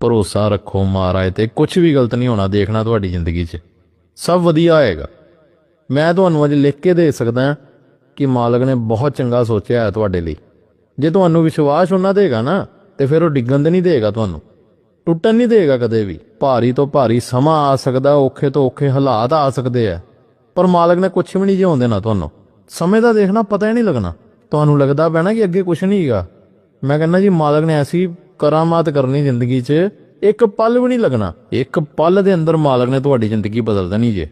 ਭਰੋਸਾ ਰੱਖੋ ਮਹਾਰਾਜ ਤੇ ਕੁਝ ਵੀ ਗਲਤ ਨਹੀਂ ਹੋਣਾ ਦੇਖਣਾ ਤੁਹਾਡੀ ਜ਼ਿੰਦਗੀ 'ਚ। ਸਭ ਵਧੀਆ ਹੋਏਗਾ। ਮੈਂ ਤੁਹਾਨੂੰ ਅੱਜ ਲਿਖ ਕੇ ਦੇ ਸਕਦਾ ਹਾਂ ਕਿ ਮਾਲਕ ਨੇ ਬਹੁਤ ਚੰਗਾ ਸੋਚਿਆ ਹੈ ਤੁਹਾਡੇ ਲਈ। ਜੇ ਤੁਹਾਨੂੰ ਵਿਸ਼ਵਾਸ ਉਹਨਾਂ ਦੇਗਾ ਨਾ, ਤੇ ਫਿਰ ਉਹ ਡਿੱਗਣ ਤੇ ਨਹੀਂ ਦੇਗਾ ਤੁਹਾਨੂੰ। ਟੁੱਟਣ ਨਹੀਂ ਦੇਗਾ ਕਦੇ ਵੀ। ਭਾਰੀ ਤੋਂ ਭਾਰੀ ਸਮਾਂ ਆ ਸਕਦਾ, ਔਖੇ ਤੋਂ ਔਖੇ ਹਾਲਾਤ ਆ ਸਕਦੇ ਆ। ਪਰ ਮਾਲਕ ਨੇ ਕੁਝ ਵੀ ਨਹੀਂ ਜਿਉਣ ਦੇਣਾ ਤੁਹਾਨੂੰ। ਸਮੇਂ ਦਾ ਦੇਖਣਾ, ਪਤਾ ਹੀ ਨਹੀਂ ਲੱਗਣਾ। ਤੁਹਾਨੂੰ ਲੱਗਦਾ ਪੈਣਾ ਕਿ ਅੱਗੇ ਕੁਝ ਨਹੀਂ ਹੈਗਾ। ਮੈਂ ਕਹਿੰਦਾ ਜੀ, ਮਾਲਕ ਨੇ ਐਸੀ ਕਰਾਮਾਤ ਕਰਨੀ ਜ਼ਿੰਦਗੀ 'ਚ ਇੱਕ ਪਲ ਵੀ ਨਹੀਂ ਲੱਗਣਾ। ਇੱਕ ਪਲ ਦੇ ਅੰਦਰ ਮਾਲਕ ਨੇ ਤੁਹਾਡੀ ਜ਼ਿੰਦਗੀ ਬਦਲ ਦੇਣੀ ਜੇ।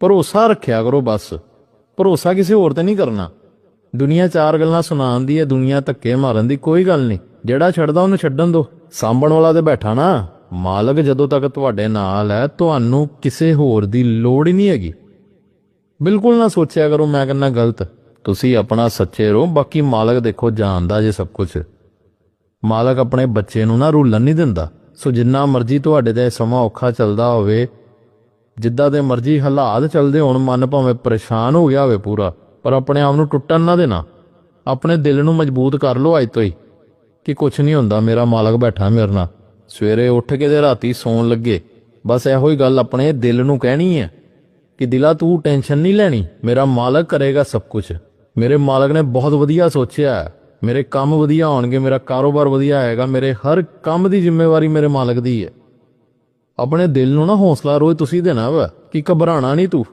ਭਰੋਸਾ ਰੱਖਿਆ ਕਰੋ ਬਸ। ਭਰੋਸਾ ਕਿਸੇ ਹੋਰ ਤੇ ਨਹੀਂ ਕਰਨਾ। ਦੁਨੀਆ ਚਾਰ ਗੱਲਾਂ ਸੁਣਾਉਣ ਦੀ ਹੈ, ਦੁਨੀਆ ਧੱਕੇ ਮਾਰਨ ਦੀ ਕੋਈ ਗੱਲ ਨਹੀਂ। ਜਿਹੜਾ ਛੱਡਦਾ ਉਹਨੂੰ ਛੱਡਣ ਦੋ। ਸਾਂਭਣ ਵਾਲਾ ਤੇ ਬੈਠਾ ਨਾ। ਮਾਲਕ ਜਦੋਂ ਤੱਕ ਤੁਹਾਡੇ ਨਾਲ ਹੈ, ਤੁਹਾਨੂੰ ਕਿਸੇ ਹੋਰ ਦੀ ਲੋੜ ਹੀ ਨਹੀਂ ਹੈਗੀ। ਬਿਲਕੁਲ ਨਾ ਸੋਚਿਆ ਕਰੋ ਮੈਂ ਕਹਿੰਦਾ ਗਲਤ। ਤੁਸੀਂ ਆਪਣਾ ਸੱਚੇ ਰਹੋ, ਬਾਕੀ ਮਾਲਕ ਦੇਖੋ ਜਾਣਦਾ ਜੇ ਸਭ ਕੁਝ ਮਾਲਕ ਆਪਣੇ ਬੱਚੇ ਨੂੰ ਨਾ ਰੁਲਣ ਨਹੀਂ ਦਿੰਦਾ। ਸੋ ਜਿੰਨਾ ਮਰਜ਼ੀ ਤੁਹਾਡੇ ਤੇ ਸਮਾਂ ਔਖਾ ਚੱਲਦਾ ਹੋਵੇ, ਜਿੱਦਾਂ ਦੇ ਮਰਜ਼ੀ ਹਾਲਾਤ ਚੱਲਦੇ ਹੋਣ, ਮਨ ਭਾਵੇਂ ਪਰੇਸ਼ਾਨ ਹੋ ਗਿਆ ਹੋਵੇ ਪੂਰਾ, ਪਰ ਆਪਣੇ ਆਪ ਨੂੰ ਟੁੱਟਣ ਨਾ ਦੇਣਾ। ਆਪਣੇ ਦਿਲ ਨੂੰ ਮਜ਼ਬੂਤ ਕਰ ਲਓ ਅੱਜ ਤੋਂ ਹੀ, ਕਿ ਕੁਝ ਨਹੀਂ ਹੁੰਦਾ, ਮੇਰਾ ਮਾਲਕ ਬੈਠਾ ਮੇਰੇ ਨਾਲ। ਸਵੇਰੇ ਉੱਠ ਕੇ ਤੇ ਰਾਤੀ ਸੌਣ ਲੱਗੇ। ਬਸ ਇਹੋ ਹੀ ਗੱਲ ਆਪਣੇ ਦਿਲ ਨੂੰ ਕਹਿਣੀ ਹੈ, ਕਿ ਦਿਲਾ ਤੂੰ ਟੈਨਸ਼ਨ ਨਹੀਂ ਲੈਣੀ, ਮੇਰਾ ਮਾਲਕ ਕਰੇਗਾ ਸਭ ਕੁਝ ਮੇਰੇ ਮਾਲਕ ਨੇ ਬਹੁਤ ਵਧੀਆ ਸੋਚਿਆ ਹੈ। ਮੇਰੇ ਕੰਮ ਵਧੀਆ ਹੋਣਗੇ, ਮੇਰਾ ਕਾਰੋਬਾਰ ਵਧੀਆ ਆਏਗਾ ਮੇਰੇ ਹਰ ਕੰਮ ਦੀ ਜ਼ਿੰਮੇਵਾਰੀ ਮੇਰੇ ਮਾਲਕ ਦੀ ਹੈ। ਆਪਣੇ ਦਿਲ ਨੂੰ ਨਾ ਹੌਸਲਾ ਰੋਜ਼ ਤੁਸੀਂ ਦੇਣਾ ਵਾ, ਕਿ ਘਬਰਾਣਾ ਨਹੀਂ ਤੂੰ।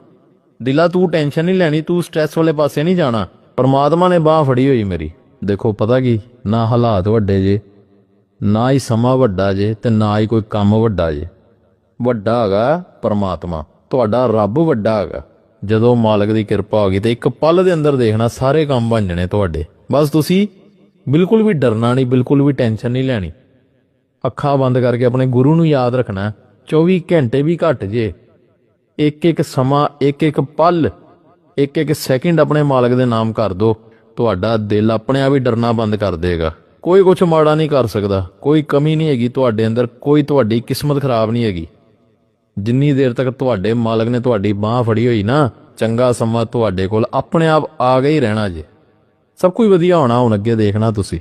ਦਿਲਾ ਤੂੰ ਟੈਨਸ਼ਨ ਨਹੀਂ ਲੈਣੀ, ਤੂੰ ਸਟ੍ਰੈਸ ਵਾਲੇ ਪਾਸੇ ਨਹੀਂ ਜਾਣਾ। ਪਰਮਾਤਮਾ ਨੇ ਬਾਹ ਫੜੀ ਹੋਈ ਮੇਰੀ। ਦੇਖੋ ਪਤਾ ਕੀ, ਨਾ ਹਾਲਾਤ ਵੱਡੇ ਜੇ, ਨਾ ਹੀ ਸਮਾਂ ਵੱਡਾ ਜੇ ਤੇ ਨਾ ਹੀ ਕੋਈ ਕੰਮ ਵੱਡਾ ਜੇ। ਵੱਡਾ ਹੈਗਾ ਪਰਮਾਤਮਾ, ਤੁਹਾਡਾ ਰੱਬ ਵੱਡਾ ਹੈਗਾ। ਜਦੋਂ ਮਾਲਕ ਦੀ ਕਿਰਪਾ ਹੋ ਗਈ ਤੇ ਇੱਕ ਪਲ ਦੇ ਅੰਦਰ ਦੇਖਣਾ ਸਾਰੇ ਕੰਮ ਬਣ ਜਾਣੇ ਤੁਹਾਡੇ। ਬਸ ਤੁਸੀਂ ਬਿਲਕੁਲ ਵੀ ਡਰਨਾ ਨਹੀਂ, ਬਿਲਕੁਲ ਵੀ ਟੈਨਸ਼ਨ ਨਹੀਂ ਲੈਣੀ। ਅੱਖਾਂ ਬੰਦ ਕਰਕੇ ਆਪਣੇ ਗੁਰੂ ਨੂੰ ਯਾਦ ਰੱਖਣਾ 24 ਘੰਟੇ ਵੀ ਘੱਟ ਜੇ। ਇੱਕ ਇੱਕ ਸਮਾਂ, ਇੱਕ ਇੱਕ ਪਲ, ਇੱਕ ਇੱਕ ਸੈਕਿੰਡ ਆਪਣੇ ਮਾਲਕ ਦੇ ਨਾਮ ਕਰ ਦੋ ਤੁਹਾਡਾ ਦਿਲ ਆਪਣੇ ਆਪ ਹੀ ਡਰਨਾ ਬੰਦ ਕਰ ਦੇਗਾ। ਕੋਈ ਕੁਝ ਮਾੜਾ ਨਹੀਂ ਕਰ ਸਕਦਾ। ਕੋਈ ਕਮੀ ਨਹੀਂ ਹੈਗੀ ਤੁਹਾਡੇ ਅੰਦਰ। ਕੋਈ ਤੁਹਾਡੀ ਕਿਸਮਤ ਖਰਾਬ ਨਹੀਂ ਹੈਗੀ। ਜਿੰਨੀ ਦੇਰ ਤੱਕ ਤੁਹਾਡੇ ਮਾਲਕ ਨੇ ਤੁਹਾਡੀ ਬਾਹ ਫੜੀ ਹੋਈ ਨਾ, ਚੰਗਾ ਸਮਾਂ ਤੁਹਾਡੇ ਕੋਲ ਆਪਣੇ ਆਪ ਆ ਗਿਆ ਹੀ ਰਹਿਣਾ ਜੇ। ਸਭ ਕੁਝ ਵਧੀਆ ਹੋਣਾ ਹੁਣ ਅੱਗੇ ਦੇਖਣਾ ਤੁਸੀਂ।